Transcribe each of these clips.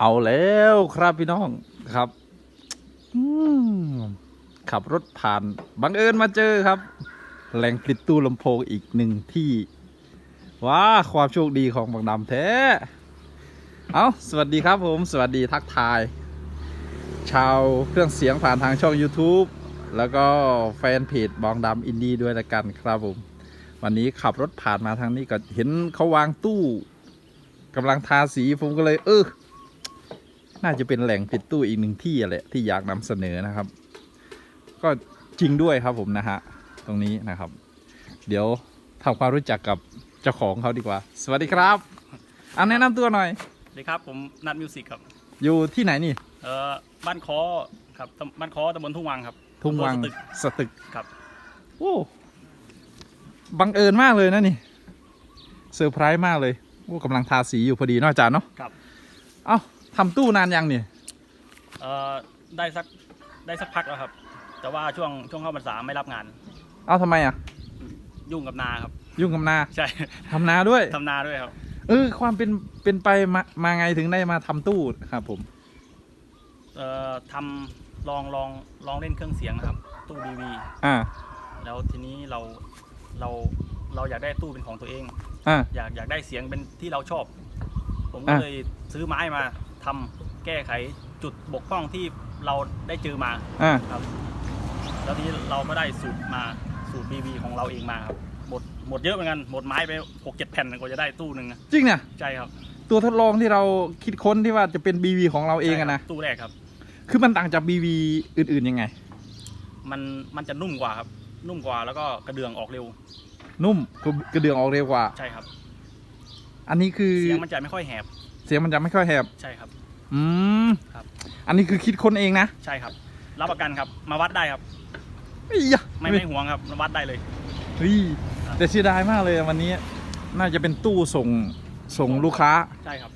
เอาแล้วครับพี่น้องครับขับรถผ่านบังเอิญมาเจอครับ แหล่งผลิตตู้ลำโพงอีกหนึ่งที่ว้าความโชคดีของบังดำแท้ เอาสวัสดีครับผม สวัสดีทักทาย ชาวเครื่องเสียงผ่านทางช่อง YouTube แล้วก็แฟนเพจบองดำอินดี้ด้วยละกันครับผม วันนี้ขับรถผ่านมาทางนี้ก็เห็นเขาวางตู้กำลังทาสีผมก็เลย เออ น่าจะเป็นแหล่งติดตู้อีกหนึ่งที่แหละที่อยากนำเสนอนะครับ ก็จริงด้วยครับผมนะฮะตรงนี้นะครับ เดี๋ยวทำความรู้จักกับเจ้าของเขาดีกว่า สวัสดีครับอันแนะนำตัวหน่อยสวัสดีครับผมนัดมิวสิกครับ อยู่ที่ไหนนี่เอ่อบ้านคอครับตำบ้านคอตำบลทุ่งวังครับ ทุ่งวังอำเภอสตึกสตึกครับโอ้บังเอิญมากเลยนะนี่เซอร์ไพรส์มากเลยโอ้กำลังทาสีอยู่พอดีเนอะอาจารย์เนาะครับเอ้า ทำตู้นานยังเนี่ยเอ่อได้สักได้สักพักแล้วครับ แต่ว่าช่วงช่วงเข้าพรรษาไม่รับงาน เอ้าทำไมอะ ยุ่งกับนาครับ ยุ่งกับนาใช่ ทำนาด้วย ทำนาด้วยครับ เออ ความเป็นเป็นไปมามาไงถึงได้มาทำตู้ครับผม เอ่อทำลองลองลองเล่นเครื่องเสียงครับ ตู้ดีวีอ่า แล้วทีนี้เราเราเราอยากได้ตู้เป็นของตัวเอง อ่า อยากอยากได้เสียงเป็นที่เราชอบ ผมก็อะ เลยซื้อไม้มา ทำแก้ไขจุดบกพร่องที่เราได้เจอมาอ่าครับ แล้วทีนี้เราก็ได้สูตรมาสูตร BV ของเราเองมาครับหมดหมดเยอะเหมือนกันหมดไม้ไปหกเจ็ดแผ่นกว่าจะได้ตู้หนึ่งนะจริงเนี่ยใช่ครับ ตัวทดลองที่เราคิดค้นที่ว่าจะเป็น BV ของเราเองอะนะ ใช่ครับตู้แรกครับ คือมันต่างจาก BV อื่นๆยังไง มันมันจะนุ่มกว่าครับ นุ่มกว่าแล้วก็กระเดื่องออกเร็วนุ่มกระกระเดื่องออกเร็วกว่า ใช่ครับ อันนี้คือเสียงมันจะไม่ค่อยแหบ เสียงมันจะไม่ค่อยแหบ ใช่ครับ อืมครับ อันนี้คือคิดค้นเองนะใช่ครับ รับประกันครับ มาวัดได้ครับไอ้ยะไม่ไม่ห่วงครับมาวัดได้เลย เฮ้ยแต่เสียดายมากเลยอะวันนี้ น่าจะเป็นตู้ส่งส่งลูกค้า ใช่ครับ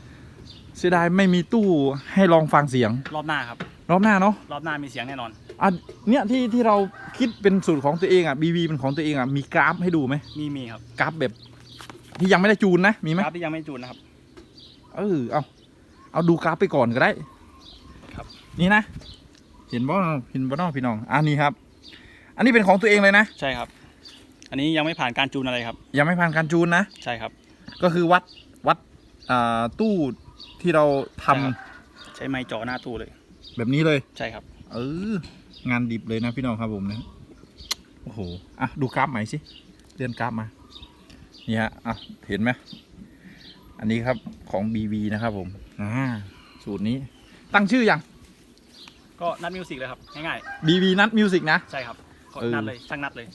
เสียดายไม่มีตู้ให้ลองฟังเสียง รอบหน้าครับ รอบหน้าเนาะรอบหน้ามีเสียงแน่นอน อะเนี่ยที่ที่เราคิดเป็นสูตรของตัวเองอะ BV เป็นของตัวเองอะมีกราฟให้ดูไหมมีมีครับกราฟแบบ ที่ยังไม่ได้จูนนะมีไหมกราฟที่ยังไม่จูนนะครับ เออเอา เอาดูกราฟไปก่อนก็ได้ ครับ นี่นะ เห็นบ่เห็นบ่น้องพี่น้อง อันนี้ครับ อันนี้เป็นของตัวเองเลยนะ ใช่ครับ อันนี้ยังไม่ผ่านการจูนอะไรครับ ยังไม่ผ่านการจูนนะ ใช่ครับ ก็คือวัดวัดอ่าตู้ที่เราทำใช่ครับใช้ไม้จ่อหน้าตู้เลย แบบนี้เลย ใช่ครับ เอองานดิบเลยนะพี่น้องครับผมนะ โอ้โห อะดูกราฟใหม่สิ เลื่อนกราฟมา นี่ฮะ อะ เห็นไหมอันนี้ครับของ BV นะครับผม อ่าสูตรนี้ตั้งชื่อยัง ก็นัดมิวสิกเลยครับ ง่าย BV นัดมิวสิกนะ ๆ ใช่ครับก็เออ นัดเลยช่างนัดเลย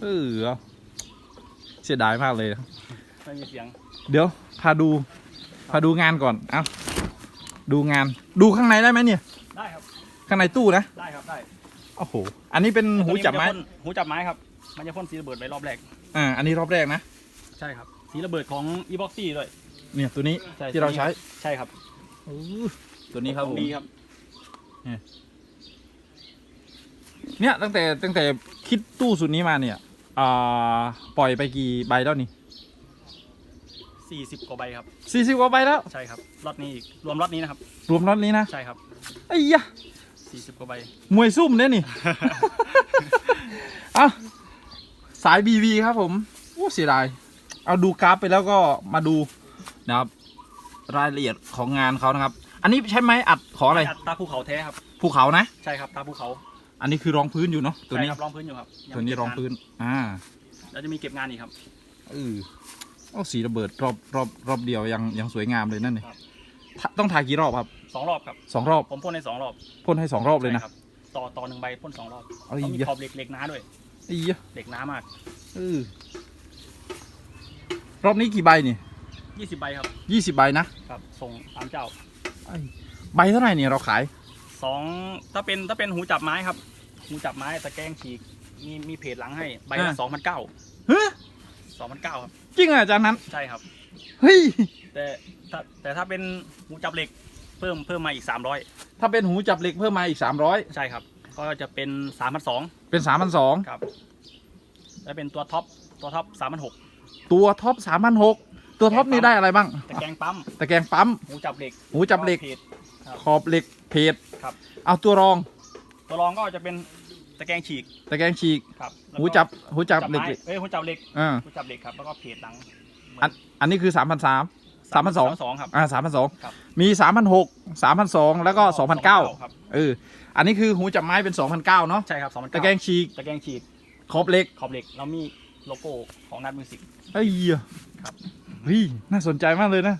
เออเอาเสียดายมากเลยนะไม่มีเสียงเดี๋ยว พาดู พาดูงานก่อน เอ้า ดูงาน ดูข้างในได้ไหมเนี่ย ได้ครับข้างในตู้นะ ได้ครับได้โอ้โห อันนี้เป็นหูจับไม้ ตัวนี้นจะพ่นหูจับไม้ครับมันจะพ่นสีระเบิดไปรอบแรกอ่า อันนี้รอบแรกนะ ใช่ครับสีระเบิดของ e b o x y ด้วย เนี่ยตัวนี้ใช่ ที่เราใช้ใช่ครับตัวนี้ครับขผองมดีครับ เนี่ยตั้งแต่ตั้งแต่คิดตู้สุดนี้มาเนี่ยอ่าปล่อยไปกี่ใบแล้วนี่40 กว่าใบครับ สี่สิบกว่าใบแล้ว ใช่ครับล็อตนี้อีกรวมล็อตนี้นะครับรวมรถนี้นะใช่ครับ ไอ้ยะ40 กว่าใบ มวยซุ่มเนี่ยนี่ เอาสาย BV ครับผมโอ้เสียดาย เอาดูกราฟไปแล้วก็มาดู นะครับ รายละเอียดของงานเขานะครับ อันนี้ใช้ไม้อัดของอะไรตาภูเขาแท้ครับภูเขานะ ใช่ครับตาภูเขา อันนี้คือรองพื้นอยู่เนาะตัวใช่นี้ครับรองพื้นอยู่ครับยัตัวนี้เก็บรองพื้น อ่าแล้วจะมีเก็บงานอีกครับเออโอ้สีระเบิดรอบรอบรอบเดียวยังยังสวยงามเลยนั่นนี่ครับถ้าต้องถ่ายกี่รอบครับสองรอบครับสองรอบผมพ่นในสองรอบพ่นให้สองรอบเลยนะใช่ครับต่อต่อหนึ่งใบพ่นสองรอบเอ้ยต้องมีขอบเหล็กเหล็กหน้าด้วยไอ้ยะเหล็กหน้ามากเออรอบนี้กี่ใบนี่ 20ใบครับยี่สิบใบนะครับส่งตามเจ้าไอ้ใบเท่าไหร่เนี่ยเราขายสองถ้าเป็นถ้าเป็นหูจับไม้ครับ หูจับไม้ตะแกรงฉีกมีมีเพจหลังให้ใบละอ่าสองพันเก้าเฮ้ยสองพันเก้าครับจริงเหรออาจารย์นั้นใช่ครับเฮ้ยแต่ถ้าแต่ถ้าเป็นหูจับเหล็กเพิ่มเพิ่มมาอีกสามร้อยถ้าเป็นหูจับเหล็กเพิ่มมาอีกสามร้อยใช่ครับ ก็จะเป็นสามพันสองเป็นสามพันสองครับแล้วเป็นตัวท็อปตัวท็อปสามพันหกตัวท็อปสามพันหก ตัวท็อปนี่ได้อะไรบ้าง ตะแกรงปั๊มตะแกรงปั๊ม หูจับเหล็กหูจับเหล็ก พจครับ ขอบเหล็กเพจครับ เอาตัวรอง ตัวรองก็จะเป็นตะแกรงฉีกตะแกรงฉีก ครับแล้วหูก็จับ หูจับเหล็กไม้เอ้ยหูจับเหล็กอ่าหูจับเหล็กครับแล้วก็เพจหลังอันอันนี้คือสามพันสาม สามพันสอง สองครับ อ่าสามพันสองครับ มีสามพันหกสามพันสองแล้วก็สองพันเก้าครับเออ อันนี้คือหูจับไม้เป็นสองพันเก้าเนาะ ใช่ครับสองพันตะแกรงฉีก ตะแกรงฉีกขอบเหล็กขอบเหล็กแล้วมีโลโก้ของนัดมิวสิกเอ้ยครับเฮ้ยน่าสนใจมากเลยนะ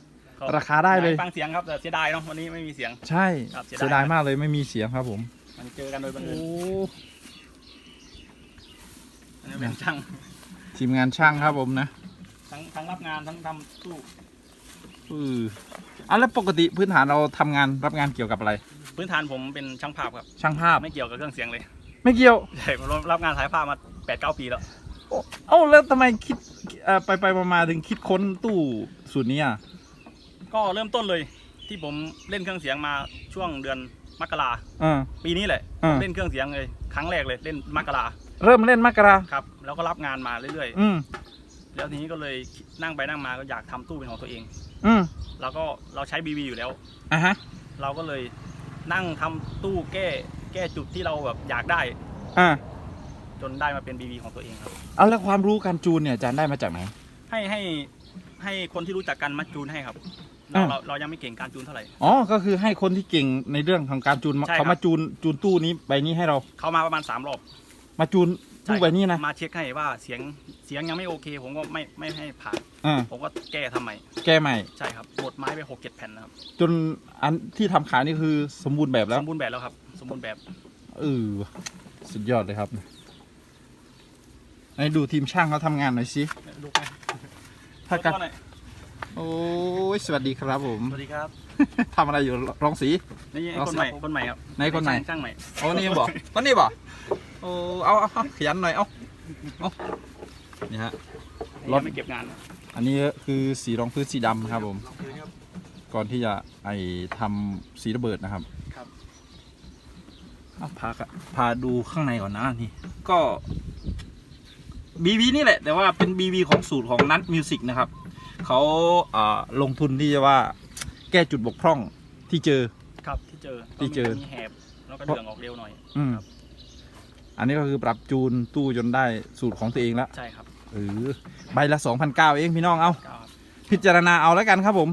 ราคาได้เลย ฟังเสียงครับแต่เสียดายเนาะวันนี้ไม่มีเสียง ใช่ครับเสียดาย เสียดายมากเลยไม่มีเสียงครับผมมันเจอกันโดยบังโอ้เอิญอันนี้เป็นช่างทีมงานช่างครับผมนะทั้งทั้งรับงานทั้งทำตู้เอออะแล้วปกติพื้นฐานเราทำงานรับงานเกี่ยวกับอะไร พื้นฐานผมเป็นช่างภาพครับ ช่างภาพไม่เกี่ยวกับเครื่องเสียงเลยไม่เกี่ยวใช่ผมรับงานถ่ายภาพมา8ปดเปีแล้วโอ้เอ้าแล้วทำไมคิดเอ่อไปไปมามาถึงคิดค้นตู้สูตรนี้อะก็เริ่มต้นเลยที่ผมเล่นเครื่องเสียงมาช่วงเดือนมกราอ่า ปีนี้แหละอ่า เล่นเครื่องเสียงเลยครั้งแรกเลยเล่นมกราเริ่มเล่นมกราครับ แล้วก็รับงานมาเรื่อยอืมๆ แล้วทีนี้ก็เลยนั่งไปนั่งมาก็อยากทำตู้เป็นของตัวเอง อืมแล้วก็เราใช้บีบีอยู่แล้ว อะฮะเราก็เลยนั่งทำตู้แก้แก้จุดที่เราแบบอยากได้ อ่า จนได้มาเป็นบีบีของตัวเองครับ เอาแล้วความรู้การจูนเนี่ยอาจารย์ได้มาจากไหน ให้ให้ให้คนที่รู้จักกันมาจูนให้ครับ เราอ่าเราเรายังไม่เก่งการจูนเท่าไหร่ อ๋อ ก็คือให้คนที่เก่งในเรื่องของการจูนมาใช่ครับ เขามาจูนจูนตู้นี้ใบนี้ให้เรา เขามาประมาณสามรอบมาจูนตู้ใบนี้นะมาเช็คให้ว่าเสียงเสียงยังไม่โอเค ผมก็ไม่ไม่ให้ผ่าน อ่าผมก็แก้ทำใหม่แก้ใหม่ ใช่ครับหมดไม้ไปหกเจ็ดแผ่นนะครับจนอันที่ทำขายนี่คือสมบูรณ์แบบแล้สวมบูรณ์แบบแล้วครับ สมบูรณ์แบบ เออสุดยอดเลยครับ ไหนดูทีมช่างเขาทำงานหน่อยสิลูกไหมถ้ากันขอโทษหน่อยโอ้ยสวัสดีครับผม สวัสดีครับ ทำอะไรอยู่รองสีนี่เอาคนใหม่คนใหม่ครับไหนคนไหนช่างช่างใหม่โอ้นี่บอกก็นี่บอกโอ้เอาเอาเอาขยันหน่อยเอาเอานี่ฮะรถยังไม่เก็บงาน อันนี้คือสีรองพื้นสีดำครับผม ก่อนที่จะไอทำสีระเบิดนะครับครับเอาพาค่ะพาดูข้างในก่อนนะนี่ก็ บีบีนี่แหละ แต่ว่าเป็นบีบีของสูตรของนัทมิวสิกนะครับเขาอ่าลงทุนที่จะว่าแก้จุดบกพร่องที่เจอ ครับที่เจอที่เจอ ก็มีแหบแล้วก็เดืองออกเร็วหน่อย อืมอันนี้ก็คือปรับจูนตู้จนได้สูตรของตัวเองแล้วใช่ครับเออใบละ2,009เองพี่น้องเอาเก้าครับพิจารณาเอาแล้วกันครับผม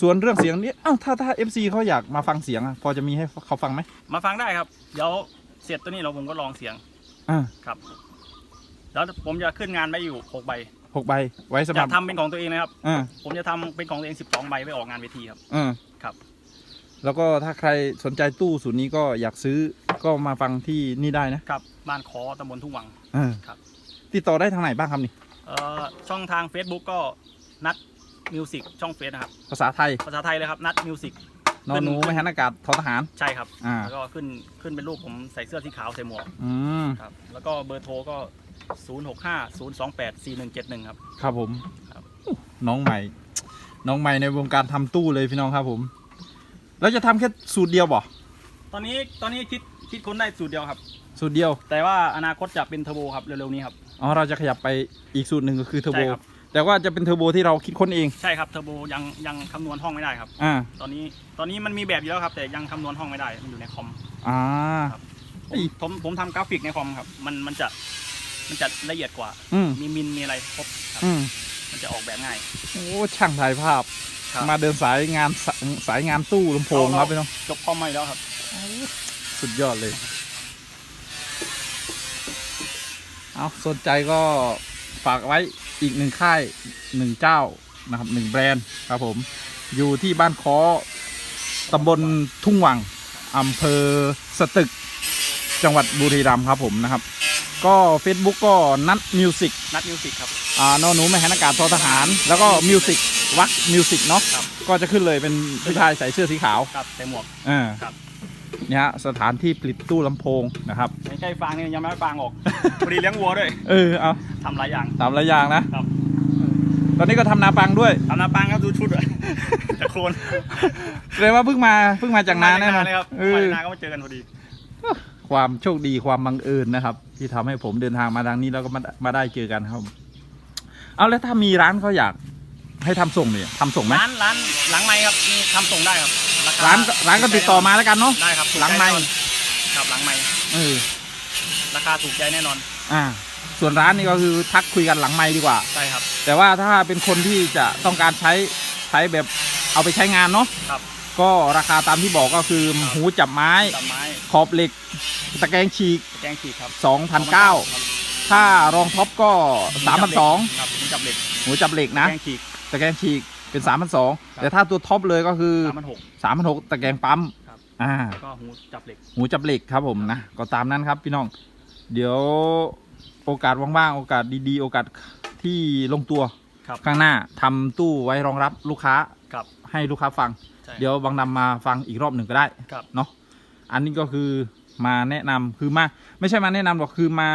ส่วนเรื่องเสียงนี้เอ้าถ้าถ้า FC เขาอยากมาฟังเสียงอะพอจะมีให้เขาฟังไหมมาฟังได้ครับ เดี๋ยวเสร็จตัวนี้เราผมก็ลองเสียงอ่าครับ แล้วผมจะขึ้นงานไปอยู่หกใบหกใบไว้สำหจะรับทำเป็นของตัวเองนะครับ อ่าผมจะทำเป็นของตัวเองสิบสองใบไปออกงานเวทีครับ อ่าครับ แล้วก็ถ้าใครสนใจตู้ศูนย์นี้ก็อยากซื้อก็มาฟังที่นี่ได้นะครับบ้านคอตำบลทุ่งวัง อ่าครับ ติดต่อได้ทางไหนบ้างครับนี่ เอ่อช่องทาง Facebook ก็นัดมิวสิกช่องเฟซนะครับ ภาษาไทยภาษาไทยเลยครับ นัดมิวสิก นอนหนูขึ้นไม่หันอากาศทอทหาร ใช่ครับ อ่า แล้วก็ขึ้นขึ้นเป็นรูปผมใส่เสื้อสีขาวใส่หมวกอืม ครับ แล้วก็เบอร์โทรก็ 0 6 5 0 2 8 4 1 7 1ครับ ครับผมครับ น้องใหม่ น้องใหม่ในวงการทำตู้เลยพี่น้องครับผม แล้วจะทำแค่สูตรเดียวบ่ตอนนี้ตอนนี้คิดคิดค้นได้สูตรเดียวครับ สูตรเดียว แต่ว่าอนาคตจะเป็นเทอร์โบครับ เร็วๆนี้ครับ อ๋อเราจะขยับไปอีกสูตรหนึ่งก็คือเทอร์โบ ใช่ครับ แต่ว่าจะเป็นเทอร์โบที่เราคิดค้นเอง ใช่ครับเทอร์โบยังยังคำนวณห้องไม่ได้ครับ อ่า ตอนนี้ตอนนี้มันมีแบบอยู่แล้วครับ แต่ยังคำนวณห้องไม่ได้มันอยู่ในคอม อ่า ครับผมเอ้ยผมผมทำกราฟิกในคอมครับ มันมันจะ มันจะละเอียดกว่า อืมมีมินมีอะไรครบครับ อืมมันจะออกแบบง่าย โอ้ช่างถ่ายภาพ ครับ มาเดินสายงานสสายงานตู้ลำโพงครับพี่น้องจบคอมใหม่แล้วครับ สุดยอดเลย เอาสนใจก็ฝากไว้อีกหนึ่งค่ายหนึ่งเจ้านะครับหนึ่งแบรนด์ครับผม อยู่ที่บ้านคอตำบลทุ่งวังอำเภอสตึก จังหวัดบุรีรัมย์ครับผมนะครับ ก็ Facebook ก็นัดมิวสิกนัดมิวสิกครับ อ่านอหนูไม่หันอากาศทอทหาร แล้วก็มิวสิกวักมิวสิกเนาะครับ ก็จะขึ้นเลยเป็นผู้ชายใส่เสื้อสีขาวครับใส่หมวก อ่าครับ เนี่ยฮะสถานที่ผลิตตู้ลำโพงนะครับ ไม่ใช่ฟางนี่ยังไม่ให้ฟางออก พอดีเลี้ยงวัวด้วยเออเอาทำหลายอย่าง ตามระอยางนะ ครับ ตอนนี้ก็ทำนาปังด้วยทำนาปังครับดูชุดอะแต่โคลนแสดงว่าเพิ่งมาเพิ่งมาจากนาแน่นอนเลยครับเอไปอนาก็มาเจอกันพอดี ความโชคดีความบังเอิญนะครับ ที่ทำให้ผมเดินทางมาทางนี้แล้วก็มามาได้เจอกันครับ เอาแล้วถ้ามีร้านเขาอยากให้ทำส่งเนี่ยทำส่งไหมร้านร้านหลังไม้ครับมีทำส่งได้ครับคร้านร้านก็ติดต่อมาแล้วกันเนาะได้ครับถูกหลังไมค์ใจแน่นอนครับหลังไม้เออราคาถูกใจแน่นอน อ่า ส่วนร้านนี่ก็คือทักคุยกันหลังไมค์ดีกว่าใช่ครับ แต่ว่าถ้าเป็นคนที่จะต้องการใช้ใช้แบบเอาไปใช้งานเนาะครับ ก็ราคาตามที่บอกก็คือครับหูจับไม้ตำไม้ขอบเหล็ก ตะแกรงฉีกแกงขีดครับ2,009 ถ้ารองท็อปก็ 3,200ครับผมจับเหล็กหูจับเหล็กนะ แกงขีด ตะแกรงฉีกเป็น 3,200 แต่ถ้าตัวท็อปเลยก็คือ สามพันหก 3,600 ตะแกรงปั๊มครับ อ่า แล้วก็หูจับเหล็กหูจับเหล็กครับผมนะก็ตามนั้นครับพี่น้อง เดี๋ยวโอกาสว่างๆโอกาสดีๆ โอกาสที่ลงตัวครับ ข้างหน้าทำตู้ไว้รองรับลูกค้าครับให้ลูกค้าฟัง ใช่เดี๋ยวบางนำมาฟังอีกรอบหนึ่งก็ได้ครับ เนาะอันนี้ก็คือมาแนะนำคือมาไม่ใช่มาแนะนำหรอกคือมา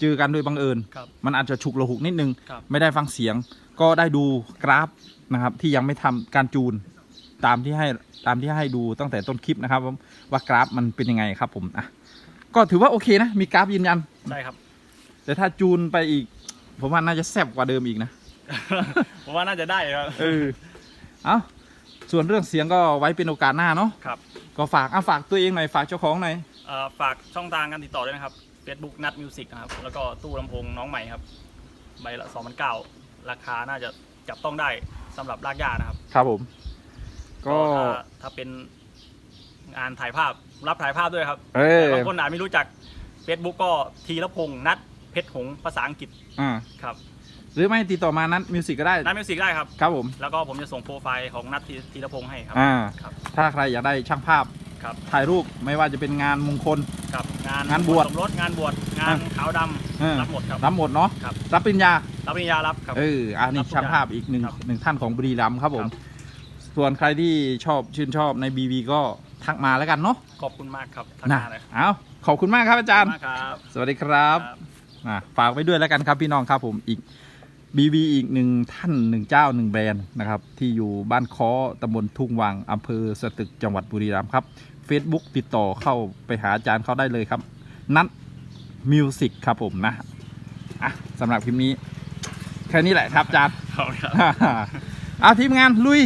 เจอกันโดยบังเอิญ ครับ มันอาจจะฉุกระหุกนิดนึง ครับ ไม่ได้ฟังเสียง ก็ได้ดูกราฟนะครับ ที่ยังไม่ทำการจูนตามที่ให้ตามที่ให้ดูตั้งแต่ต้นคลิปนะครับว่าว่ากราฟมันเป็นยังไงครับผมอะก็ถือว่าโอเคนะ มีกราฟยืนยัน ใช่ครับ แต่ถ้าจูนไปอีก ผมว่าน่าจะแซ่บกว่าเดิมอีกนะ ผมว่าน่าจะได้ครับ เออ เอา ส่วนเรื่องเสียงก็ไว้เป็นโอกาสหน้าเนาะครับก็ฝากอะฝากตัวเองหน่อยฝากเจ้าของหน่อยเอ่อฝากช่องทางการติดต่อด้วยนะครับ Facebook นัดมิวสิกนะครับ แล้วก็ตู้ลำโพงน้องใหม่ครับ ใบละ2 0 0 0ราคาน่าจะจับต้องได้สำหรับลากยานะครับ ครับผมก็ถ้าถ้าเป็นงานถ่ายภาพรับถ่ายภาพด้วยครับเออบางคนอาจไม่รู้จัก Facebook ก็ทีละพงษ์นัดเพชรหงส์ภาษาอังกฤษอ่า ครับ หรือไม่ติดต่อมานั้นมิวสิกก็ได้นัดมิวสิกได้ครับ ครับผม แล้วก็ผมจะส่งโปรไฟล์ของนัดทีทีละพงษ์ให้ครับอ่าครับถ้าใครอยากได้ช่างภาพครับถ่ายรูปไม่ว่าจะเป็นงานมงคล ครับงานงานบวชสมรสงานบวชงานขาวดเออำรับหมดครับรับหมดเนาะครับรับปริญญารับปริญญารับครับเอออันนี้รับทุกช่างภาพอีกหนึ่งครับหนึ่งท่านของบุรีรัมย์ครับผมครับส่วนใครที่ชอบชื่นชอบในบีบีก็ทักมาแล้วกันเนาะขอบคุณมากครับทักนะมาเลยเอาขอบคุณมากครับอาจารย์ขอบคุณมากครับสวัสดีครับครับอะฝากไว้ด้วยแล้วกันครับพี่น้องครับผมอีก บีบีอีกหนึ่งท่านหนึ่งเจ้าหนึ่งแบรนด์นะครับ ที่อยู่บ้านค้อตำบลทุ่งวังอำเภอสตึกจังหวัดบุรีรัมย์ครับ Facebook ติดต่อเข้าไปหาอาจารย์เขาได้เลยครับ นัดมิวสิกครับผมนะอะสำหรับคลิปนี้ แค่นี้แหละครับอาจารย์ขอบคุณครับเอาทีมงานลุย